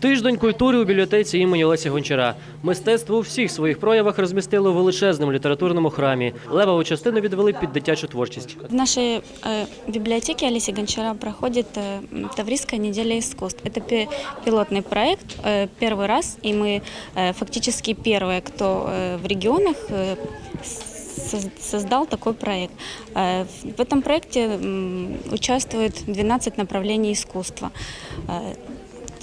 Тиждень культури у бібліотеці імені Олеся Гончара. Мистецтво у всіх своїх проявах розмістило у величезному літературному храмі. Левову частину відвели під дитячу творчість. В нашей э, библиотеке Олеси Гончара проходит э, м, Таврийская неделя искусств. Это пи- пилотный проект, э, первый раз, и мы э, фактически первые, кто э, в регионах э, соз- создал такой проект. Э, в- В этом проекте м, участвует 12 направлений искусства.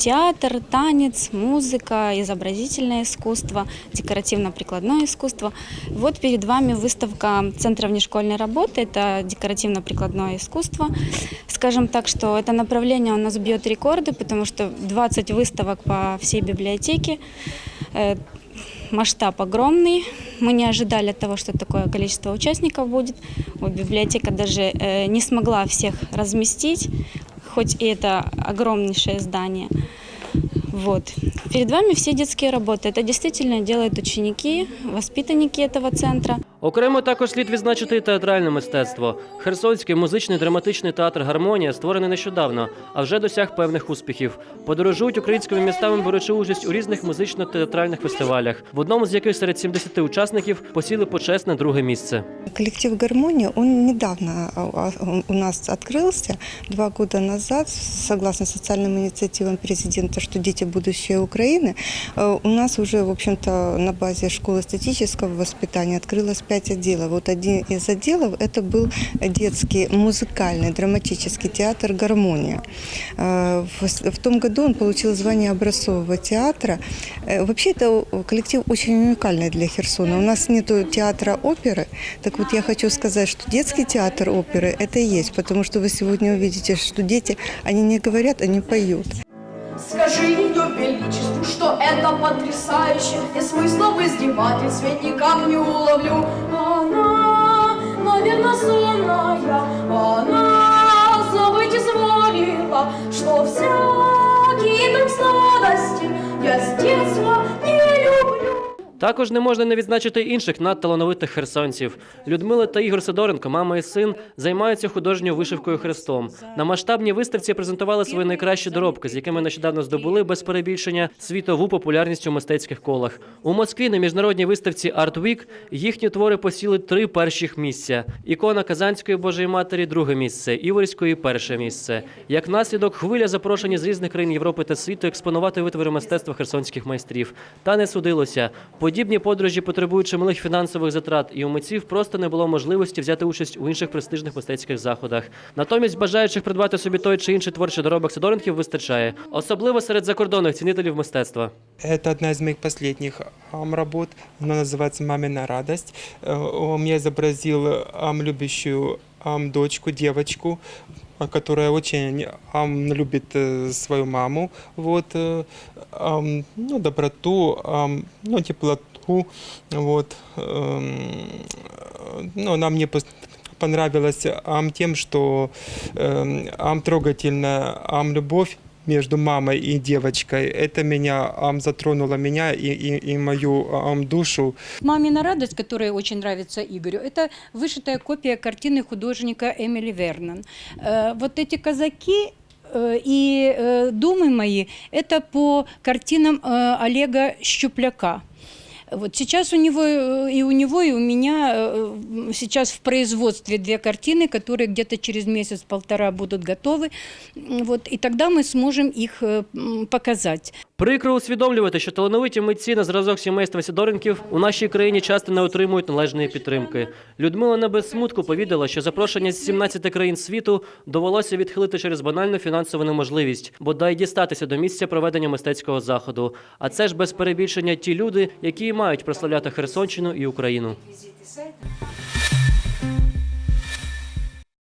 Театр, танец, музыка, изобразительное искусство, декоративно-прикладное искусство. Вот перед вами выставка Центра внешкольной работы. Это декоративно-прикладное искусство. Скажем так, что это направление у нас бьет рекорды, потому что 20 выставок по всей библиотеке. Э, Масштаб огромный. Мы не ожидали того, что такое количество участников будет. Вот библиотека даже э, не смогла всех разместить, хоть и это огромнейшее здание. Вот. Перед вами все детские работы. Это действительно делают ученики, воспитанники этого центра. Окремо також слід відзначити і театральне мистецтво. Херсонський музичний драматичний театр Гармонія створений нещодавно, а вже досяг певних успіхів. Подорожують українськими містами, беручи участь у різних музично-театральних фестивалях, в одному з яких серед 70 учасників посіли почесне друге місце. Коллектив «Гармония», он недавно а, а, он у нас открылся, два года назад, согласно социальным инициативам президента, что дети – будущее Украины. Э, У нас уже, в общем-то, на базе школы эстетического воспитания открылось пять отделов. Вот один из отделов – это был детский музыкальный драматический театр «Гармония». Э, В том году он получил звание образцового театра. Э, Вообще это коллектив очень уникальный для Херсона. У нас нет театра оперы. Так вот я хочу сказать, что детский театр оперы это и есть, потому что вы сегодня увидите, что дети, они не говорят, они поют. Что это потрясающе. Я смысла в издевательстве никак не уловлю. Она, наверное, сонная Она забыть изволила Что всякие Також не можна не відзначити інших надталановитих херсонців. Людмила та Ігор Сидоренко, мама і син, займаються художньою вишивкою хрестом. На масштабній виставці презентували свої найкращі доробки, з якими нещодавно здобули без перебільшення світову популярність у мистецьких колах. У Москві на міжнародній виставці Art Week їхні твори посіли три перших місця: ікона Казанської Божої Матері друге місце, Іворської перше місце. Як наслідок, хвиля запрошені з різних країн Європи та світу експонувати витвори мистецтва херсонських майстрів. Та не судилося. Подібні подорожі потребують чималих фінансових затрат, і у митців просто не було можливості взяти участь у інших престижних мистецьких заходах. Натомість бажаючих придбати собі той чи інший творчий доробок Сидоренків вистачає, особливо серед закордонних цінителів мистецтва. Это одна из моих последних ам, работ. Она называется «Мамина радость». Э, Он я изобразил ам, любящую ам, дочку, девочку, а, которая очень ам, любит э, свою маму. Вот, э, ам, ну, доброту, ам, ну, теплоту. Вот, эм, э, ну, она мне пос- понравилась ам, тем, что эм, ам, трогательная ам, любовь между мамой и девочкой. Это меня ам, затронуло меня и, и, и мою ам, душу. «Мамина радость», которая очень нравится Игорю, это вышитая копия картины художника Эмили Вернон. Э, Вот эти казаки э, и э, думы мои – это по картинам э, Олега Щупляка. Вот сейчас у него э, и у него и у меня э, сейчас в производстве две картины, которые где-то через месяц-полтора будут готовы. М, Вот, и тогда мы сможем их э, м, показать. Прикро усвідомлювати, що талановиті митці на зразок сімейства Сидоренків у нашій країні часто не отримують належної підтримки. Людмила не без смутку повідала, що запрошення з 17 країн світу довелося відхилити через банальну фінансову неможливість, бодай дістатися до місця проведення мистецького заходу. А це ж без перебільшення ті люди, які мають прославляти Херсонщину і Україну.